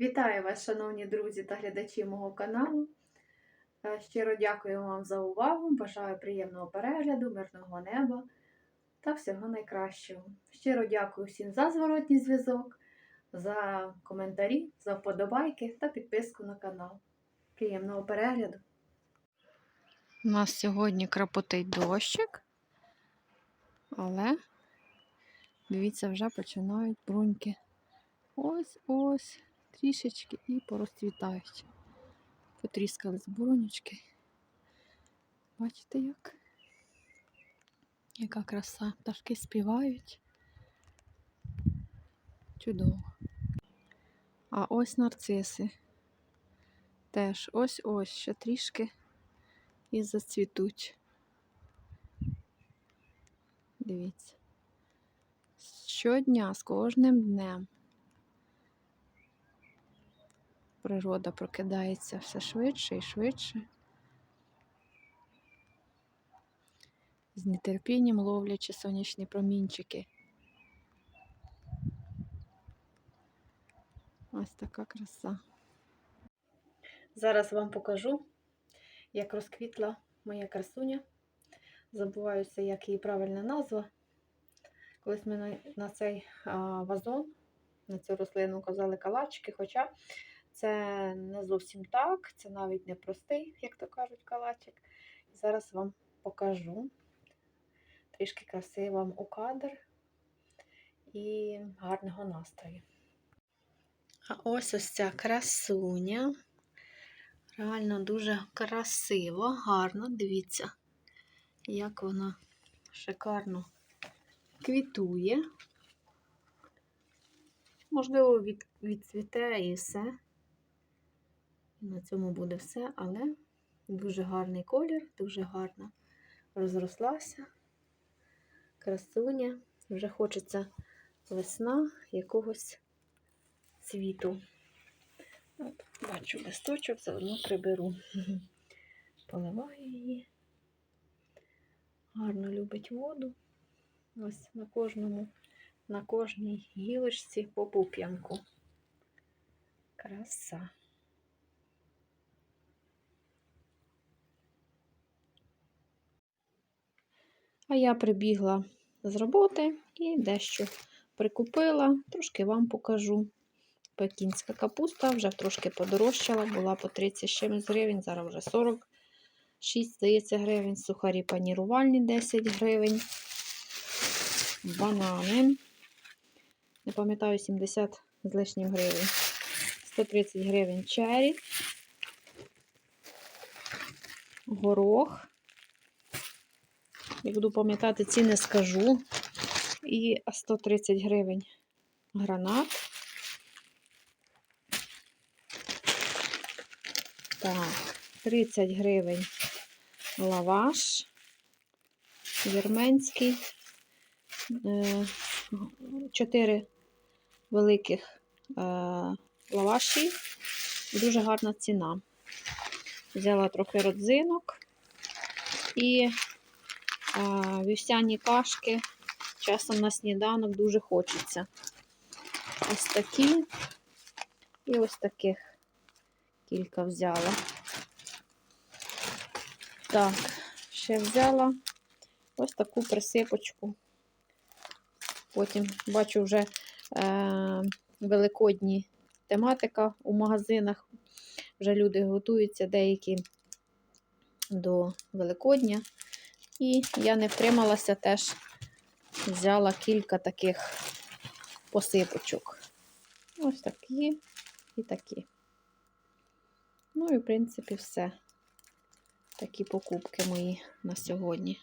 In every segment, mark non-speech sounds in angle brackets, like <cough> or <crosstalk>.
Вітаю вас, шановні друзі та глядачі мого каналу. Е, Щиро дякую вам за увагу. Бажаю приємного перегляду, мирного неба та всього найкращого. Щиро дякую всім за зворотній зв'язок, за коментарі, за вподобайки та підписку на канал. Приємного перегляду! У нас сьогодні крапотить дощик, але дивіться, вже починають бруньки. Ось ось трішечки і порозцвітають. Потріскались брунючки. Бачите як? Яка краса. Пташки співають. Чудово. А ось нарциси. Теж ось-ось ще трішки і зацвітуть. Дивіться. Щодня, з кожним днем природа прокидається все швидше і швидше. З нетерпінням ловлячи сонячні промінчики. Ось така краса. Зараз вам покажу, як розквітла моя красуня. Забуваюся, як її правильна назва. Колись ми на, цей вазон, на цю рослину казали калачики, хоча це не зовсім так, це навіть не простий, як то кажуть, калачик. Зараз вам покажу трішки краси вам у кадр і гарного настрою. А ось ось ця красуня. Реально дуже красиво, гарно. Дивіться, як вона шикарно квітує. Можливо, від, відцвіте і все. На цьому буде все, але дуже гарний колір, дуже гарно розрослася. Красуня. Вже хочеться весна якогось цвіту. От, бачу листочок, заодно приберу. <laughs> Поливаю її. Гарно любить воду. Ось на кожному, на кожній гілочці по пуп'янку. Краса. А я прибігла з роботи і дещо прикупила, трошки вам покажу. Пекінська капуста вже трошки подорожчала, була по 30 чимось гривень, зараз вже 46, здається, гривень. Сухарі панірувальні 10 гривень. Банани. Не пам'ятаю, 70 з лишнім гривень. 130 гривень чері. Горох. Я буду пам'ятати, ціни скажу. І 130 гривень гранат. Так, 30 гривень лаваш. Вірменський. 4 великих е, лаваші. Дуже гарна ціна. Взяла трохи родзинок і вівсяні кашки. Часом на сніданок дуже хочеться. Ось такі і ось таких кілька взяла. Так, ще взяла ось таку присипочку. Потім бачу вже е, великодні тематика у магазинах. Вже люди готуються деякі до Великодня. І я не втрималася, теж взяла кілька таких посипочок. Ось такі і такі. Ну і, в принципі, все. Такі покупки мої на сьогодні.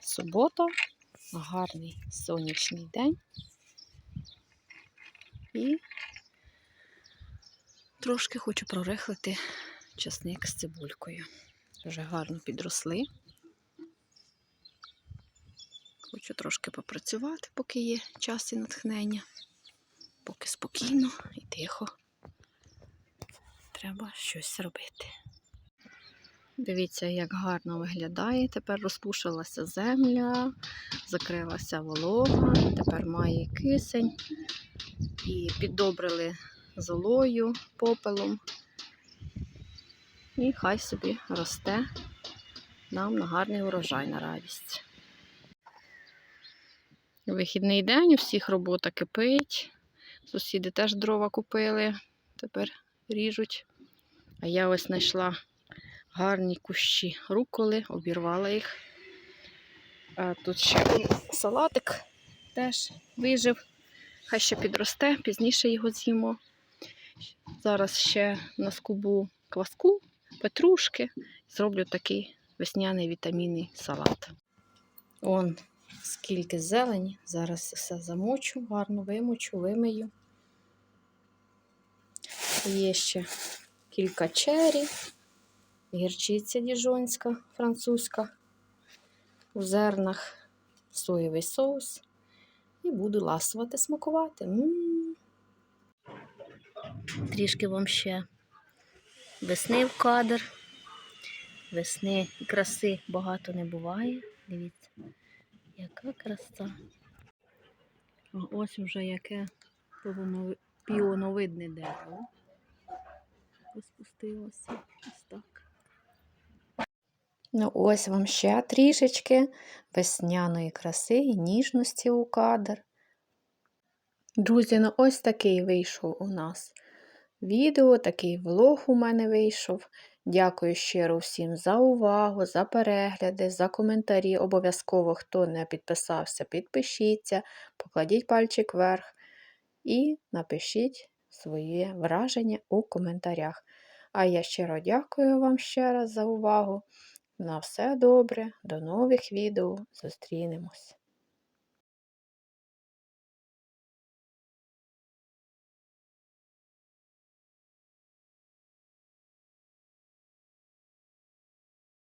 Субота, гарний сонячний день. І трошки хочу прорихлити часник з цибулькою. Вже гарно підросли. Хочу трошки попрацювати, поки є час і натхнення. Поки спокійно і тихо. Треба щось робити. Дивіться, як гарно виглядає. Тепер розпушилася земля, закрилася волога, тепер має кисень. і піддобрили золою, попелом. І хай собі росте нам на гарний урожай на радість. Вихідний день, у всіх робота кипить. Сусіди теж дрова купили, тепер ріжуть. А я ось знайшла гарні кущі руколи, обірвала їх. А тут ще салатик теж вижив. Хай ще підросте, пізніше його з'їмо. Зараз ще наскубу кваску, петрушки. Зроблю такий весняний вітамінний салат. Он скільки зелені. Зараз все замочу, гарно вимочу, вимию. Є ще кілька чері, гірчиця діжонська, французька, у зернах, соєвий соус. І буду ласувати, смакувати. М. Трішки вам ще весни в кадр. Весни і краси багато не буває. Дивіться, яка краса. Ось вже яке піонови- піоновидне дерево. Розпустилося ось так. Ну, ось вам ще трішечки весняної краси і ніжності у кадр. Друзі, ну ось такий вийшов у нас відео, такий влог у мене вийшов. Дякую щиро всім за увагу, за перегляди, за коментарі. Обов'язково, хто не підписався, підпишіться, покладіть пальчик вверх і напишіть своє враження у коментарях. А я щиро дякую вам ще раз за увагу. На все добре, до нових відео. Зустрінемось!